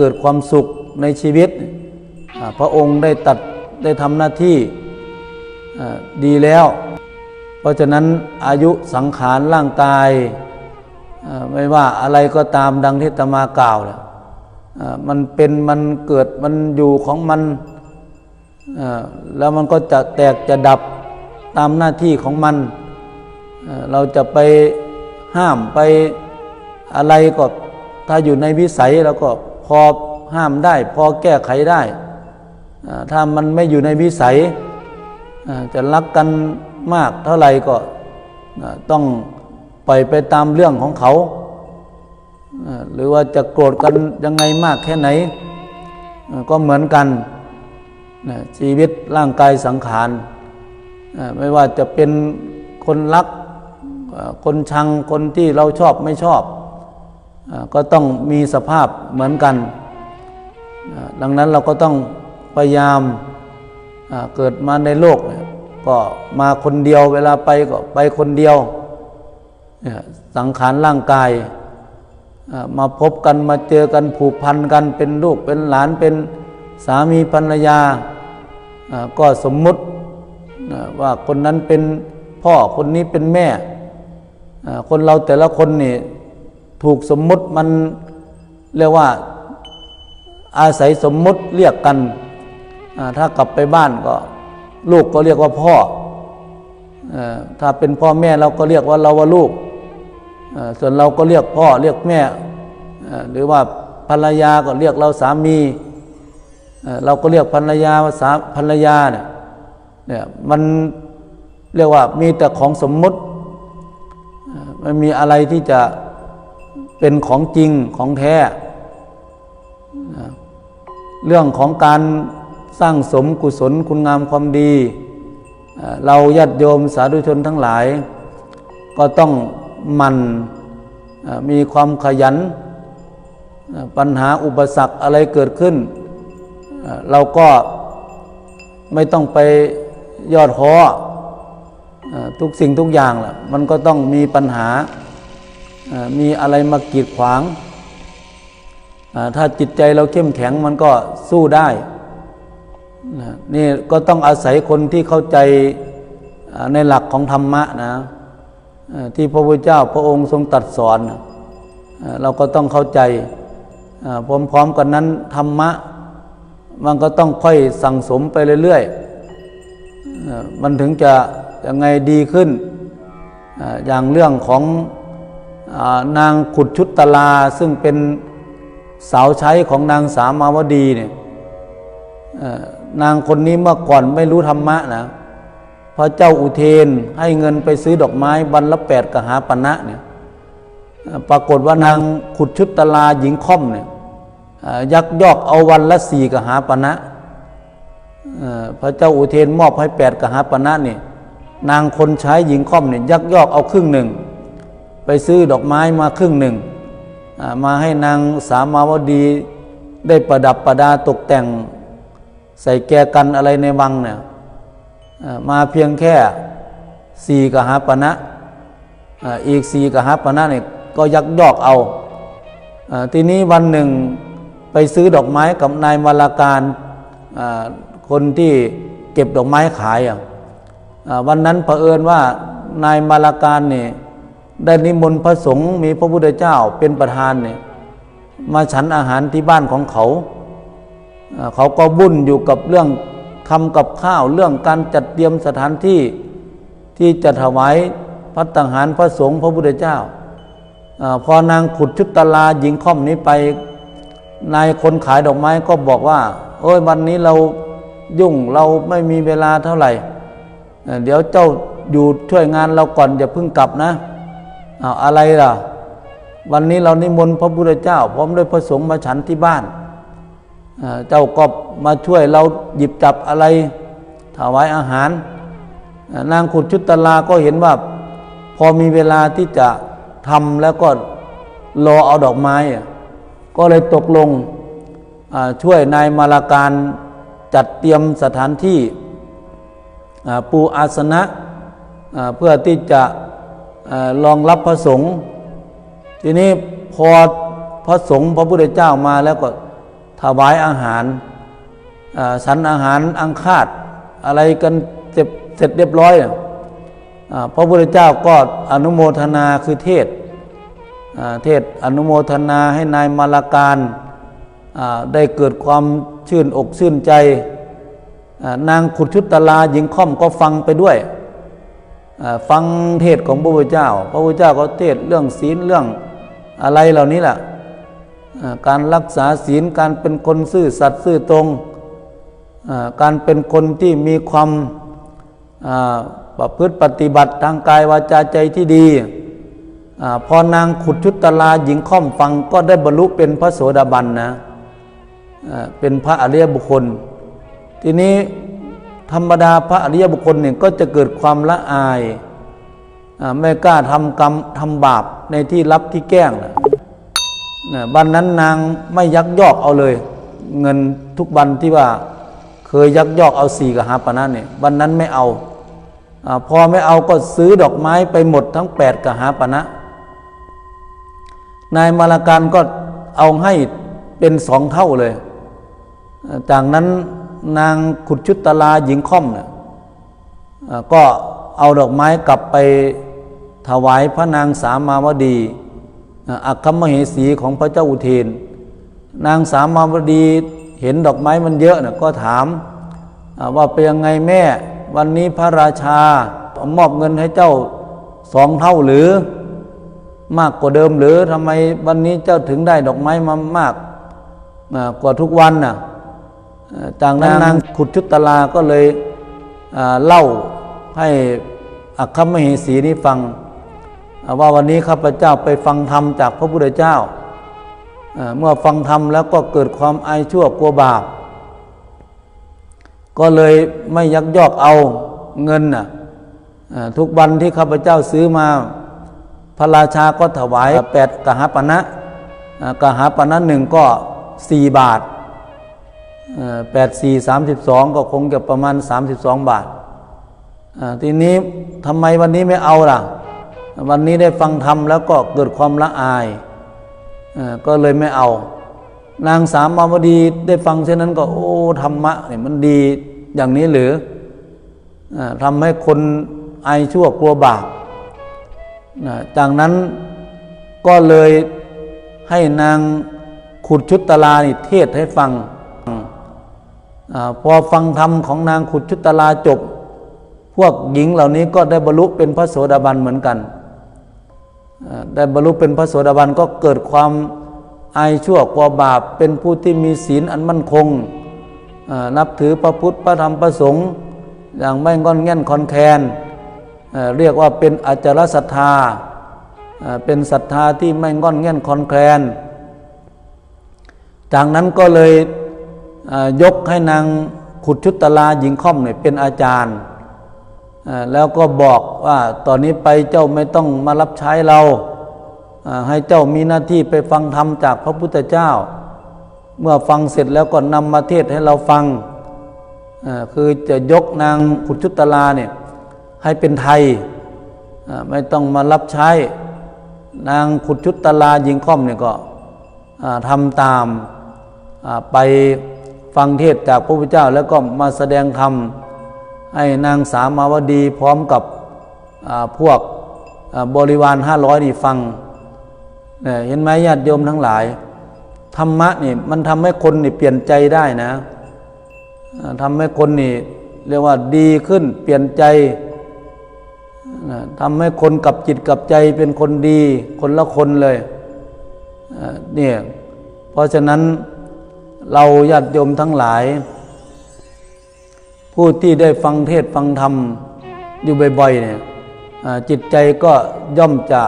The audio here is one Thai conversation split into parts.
เกิดความสุขในชีวิต พระองค์ได้ตัดได้ทำหน้าที่ดีแล้ว เพราะฉะนั้นอายุสังขารร่างกายไม่ว่าอะไรก็ตามดังที่ตมากล่าวเนี่ยมันเป็นมันเกิดมันอยู่ของมันแล้วมันก็จะแตกจะดับตามหน้าที่ของมัน เราจะไปห้ามไปอะไรก็ถ้าอยู่ในวิสัยเราก็ อห้ามได้ พอแก้ไขได้ ถ้ามันไม่อยู่ในวิสัย จะรักกันมากเท่าไหร่ก็ต้องปล่อยไปตามเรื่องของเขา หรือว่าจะโกรธกันยังไงมากแค่ไหน ก็เหมือนกัน ชีวิตร่างกายสังขาร ไม่ว่าจะเป็นคนรัก คนชัง คนที่เราชอบไม่ชอบ ก็ต้องมีสภาพเหมือนกัน ดังนั้นเราก็ต้องพยายามเกิดมาในโลก ก็มาคนเดียวเวลาไปก็ไปคนเดียว สังขารร่างกายมาพบกันมาเจอกันผูกพันกันเป็นลูกเป็นหลานเป็นสามีภรรยา ก็สมมุติว่าคนนั้นเป็นพ่อคนนี้เป็นแม่ คนเราแต่ละคนนี่ ถูกสมมุติมันเรียกว่าอาศัยสมมุติเรียกกัน ถ้ากลับไปบ้านก็ ลูกก็เรียกว่าพ่ออถ้าเป็นพ่อแม่เราก็เรียกว่าเราว่าลูก ส่วนเราก็เรียกพ่อเรียกแม่ หรือว่าภรรยาก็เรียกเราสามี เราก็เรียกภรรยาว่าสาภรรยาเนี่ยเนี่ยมันเรียกว่ามีแต่ของสมมุติเอ่อไม่มีอะไรที่จะ เป็นของจริงของแท้ เรื่องของการสร้างสมกุศลคุณงามความดี เราญาติโยมสาธุชนทั้งหลาย ก็ต้องหมันเอ่อมีความขยัน ปัญหาอุปสรรคอะไรเกิดขึ้น เราก็ไม่ต้องไปยอดหอเอ่อทุกสิ่งทุกอย่างแหละมันก็ต้องมีปัญหา มีอะไรมากีดขวาง ถ้าจิตใจเราเข้มแข็งมันก็สู้ได้ นี่ก็ต้องอาศัยคนที่เข้าใจในหลักของธรรมะนะที่พระพุทธเจ้าพระองค์ทรงตรัดสอน เราก็ต้องเข้าใจพร้อมๆกันนั้นธรรมะ มันก็ต้องค่อยสั่งสมไปเรื่อยๆมันถึงจะยังไงดีขึ้น อย่างเรื่องของ นางขุดชุดตลาซึ่งเป็นสาวใช้ของนางสามาวดีเนี่ยนางคนนี้เมื่อก่อนไม่รู้ธรรมะนะพระเจ้าอุเทนให้เงินไปซื้อดอกไม้วันละแปดกหาปณะเนี่ยปรากฏว่านางขุดชุดตลาหญิงค่อมเนี่ยยักยอกเอาวันละสี่กหาปณะเอ่อพระเจ้าอุเทนมอบให้แปดกหาปณะนี่นางคนใช้หญิงค่อมเนี่ยยักยอกเอาครึ่งหนึ่ง ไปซื้อดอกไม้มาครึ่งหนึ่ง มาให้นางสามาวดีได้ประดับประดาตกแต่ง ใส่แกกันอะไรในวังเนี่ยมาเพียงแค่สี่กหาปณะอีกสี่กหาปณะเนี่ยก็ยักยอกเอาอทีนี้วันหนึ่งไปซื้อดอกไม้กับนายมาลาการคนที่เก็บดอกไม้ขายอะวันนั้นเผอิญว่านายมาลาการเนี่ย ได้นิมนต์พระสงฆ์มีพระพุทธเจ้าเป็นประธานเนี่ยมาฉันอาหารที่บ้านของเขา เขาก็บุ่นอยู่กับเรื่องทำกับข้าวเรื่องการจัดเตรียมสถานที่ที่จะถวายพัตตาหารพระสงฆ์พระพุทธเจ้าอพอนางขุดชุดตลาหญิงค่อมนี้ไปนายคนขายดอกไม้ก็บอกว่า โอ้ยวันนี้เรายุ่งเราไม่มีเวลาเท่าไหร่ เดี๋ยวเจ้าอยู่ช่วยงานเราก่อนอย่าเพิ่งกลับนะ อาอะไรล่ะ วันนี้เรานิมนต์พระพุทธเจ้า พร้อมด้วยพระสงฆ์มาฉันที่บ้าน เจ้าก็มาช่วยเราหยิบจับอะไรถวายอาหาร นางขุดชุดตลาก็เห็นว่า พอมีเวลาที่จะทำแล้วก็รอเอาดอกไม้อะก็เลยตกลงช่วยนายมาลาการจัดเตรียมสถานที่ปูอาสนะเพื่อที่จะ รองรับพระสงฆ์ทีนี้พอพระสงฆ์พระพุทธเจ้ามาแล้วก็ถวายอาหารอ่าฉันอาหารอังคาดอะไรกันเสร็จเสร็จเรียบร้อยพระพุทธเจ้าก็อนุโมทนาคือเทศเทศอนุโมทนาให้นายมาลาการได้เกิดความชื่นอกชื่นใจ นางขุดชุดตลาหญิงค่อมก็ฟังไปด้วย ฟังเทศของพระพุทธเจ้า พระพุทธเจ้าก็เทศเรื่องศีลเรื่องอะไรเหล่านี้แหละอ่าการรักษาศีลการเป็นคนซื่อสัตย์ซื่อตรง การเป็นคนที่มีความประพฤติปฏิบัติทางกายวาจาใจที่ดีอพอนางขุดชุตลาหญิงค่อมฟังก็ได้บรรลุเป็นพระโสดาบันนะเป็นพระอริยบุคคล ทีนี้ ธรรมดาพระอริยบุคคลเนี่ยก็จะเกิดความละอายอไม่กล้าทำกรรมทำบาปในที่ลับที่แกล้งนะบันนั้นนางไม่ยักยอกเอาเลย เงินทุกบันที่ว่าเคยยักยอกเอาสี่กับหาปะนั้นเนี่ยบันนั้นไม่เอาอพอไม่เอาก็ซื้อดอกไม้ไปหมดทั้งแปดกับหาปะนะนายมาลาการก็เอาให้เป็นสองเท่าเลย จากนั้น นางขุดชุดตลาหญิงค่อมเนี่ยก็เอาดอกไม้กลับไปถวายพระนางสามาวดีอัคคมเหสีของพระเจ้าอุเทน นางสามาวดีเห็นดอกไม้มันเยอะนะก็ถามว่าเป็นยังไงแม่ วันนี้พระราชามอบเงินให้เจ้าสองเท่าหรือ มากกว่าเดิมหรือทำไมวันนี้เจ้าถึงได้ดอกไม้มามากกว่าทุกวันน่ะอ่า จากนั้นนางขุดชุตลาก็เลยอ่าเล่าให้อัคคมเหสีนี้ฟัง ว่าวันนี้ข้าพเจ้าไปฟังธรรมจากพระพุทธเจ้าเอ่อเมื่อฟังธรรมแล้วก็เกิดความอายชั่วกลัวบาป ก็เลยไม่ยักยอกเอาเงินน่ะเอ่อทุกวันที่ข้าพเจ้าซื้อมาพระราชาก็ถวายแปดกหาปณะอ่ากหาปณะหนึ่งก็สี่บาท แปดสี่สามสิบสองก็คงจะประมาณสามสิบสองบาททีนี้ทำไมวันนี้ไม่เอาล่ะ วันนี้ได้ฟังธรรมแล้วก็เกิดความละอายอก็เลยไม่เอา นางสามมาวดีได้ฟังเช่นนั้นก็ โอ้ธรรมะเนี่ยมันดีอย่างนี้หรืออทำให้คนอายชั่วกลัวบาปจากนั้นก็เลยให้นางขุดชุดตลานี่เทศให้ฟัง พอฟังธรรมของนางขุดชุตลาจบ พวกหญิงเหล่านี้ก็ได้บรรลุเป็นพระโสดาบันเหมือนกัน ได้บรรลุเป็นพระโสดาบันก็เกิดความอายชั่วกลัวบาป เป็นผู้ที่มีศีลอันมั่นคง นับถือพระพุทธพระธรรมพระสงฆ์อย่างไม่งอนแง่นคอนแคนเรียกว่าเป็นอาจารศรัทธา เป็นศรัทธาที่ไม่งอนแง่นคอนแคลนจากนั้นก็เลย ยกให้นางขุดชุดตลาหญิงค่อมเนี่ยเป็นอาจารย์ แล้วก็บอกว่าตอนนี้ไปเจ้าไม่ต้องมารับใช้เราให้เจ้ามีหน้าที่ไปฟังธรรมจากพระพุทธเจ้า เมื่อฟังเสร็จแล้วก็นำมาเทศให้เราฟัง คือจะยกนางขุดชุตลาเนี่ยให้เป็นไทย ไม่ต้องมารับใช้ นางขุดชุตลาหญิงค่อมเนี่ยก็ทำตามไป ฟังเทศจากพระพุทธเจ้าแล้วก็มาแสดงธรรมให้นางสามาวดีพร้อมกับพวกบริวารห้าร้อยนี่ฟังเห็นไหมญาติโยมทั้งหลาย ธรรมะนี่มันทำให้คนนี่เปลี่ยนใจได้นะทำให้คนนี่เรียกว่าดีขึ้นเปลี่ยนใจทำให้คนกับจิตกับใจเป็นคนดีคนละคนเลยเนี่ยเพราะฉะนั้น เราญาติโยมทั้งหลาย ผู้ที่ได้ฟังเทศฟังธรรมอยู่บ่อยๆเนี่ยจิตใจก็ย่อมจะ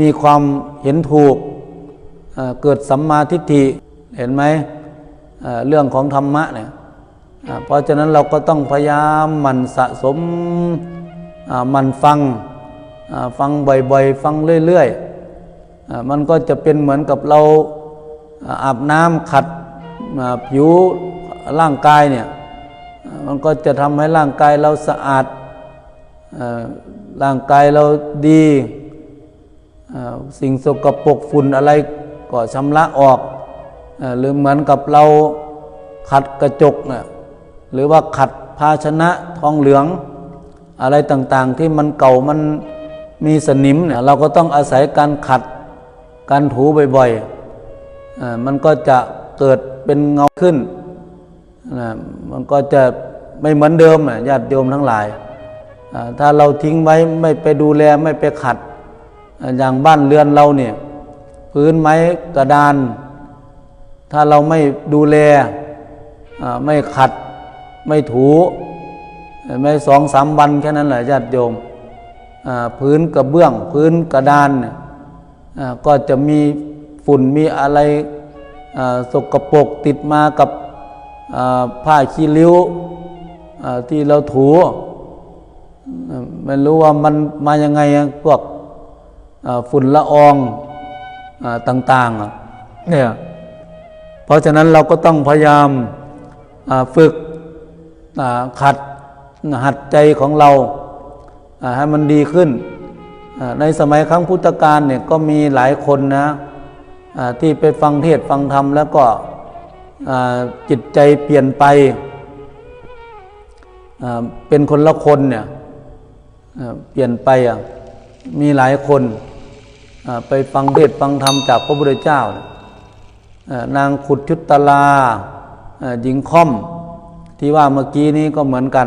มีความเห็นถูกเกิดสัมมาทิฏฐิเห็นไหมเรื่องของธรรมะเนี่ยเพราะฉะนั้นเราก็ต้องพยายามมันสะสมมันฟังฟังบ่อยๆ ฟังเรื่อยๆมันก็จะเป็นเหมือนกับเรา อาบน้ำขัดผิวร่างกายเนี่ยมันก็จะทำให้ร่างกายเราสะอาดร่างกายเราดีสิ่งสกปรกฝุ่นอะไรก็ชำระออกหรือเหมือนกับเราขัดกระจกหรือว่าขัดภาชนะทองเหลือง อะไรต่างๆที่มันเก่ามันมีสนิมเนี่ยเราก็ต้องอาศัยการขัดการถูบ่อยๆ มันก็จะเกิดเป็นเงาขึ้นนะมันก็จะไม่เหมือนเดิมอะญาติโยมทั้งหลาย ถ้าเราทิ้งไว้ไม่ไปดูแลไม่ไปขัด อย่างบ้านเรือนเราเนี่ยพื้นไม้กระดาน ถ้าเราไม่ดูแลไม่ขัดไม่ถูไม่สองสามวันแค่นั้นแหละญาติโยมพื้นกระเบื้อง พื้นกระดานนก็จะมี ฝุ่นมีอะไรสกปรกติดมากับผ้าขี้ริ้วที่เราถูอ่าไม่รู้ว่ามันมายังไงอะพวกฝุ่นละอองอต่างๆเนี่ยเพราะฉะนั้นเราก็ต้องพยายามฝึกขัดหัดใจของเราให้มันดีขึ้น ในสมัยครั้งพุทธกาลเนี่ยก็มีหลายคนนะ ที่ไปฟังเทศฟังธรรมแล้วก็จิตใจเปลี่ยนไปเป็นคนละคนเนี่ยเปลี่ยนไปอะมีหลายคนไปฟังเทศฟังธรรมจากพระพุทธเจ้านางขุดชุดตลาอ่าหญิงค่อมที่ว่าเมื่อกี้นี้ก็เหมือนกัน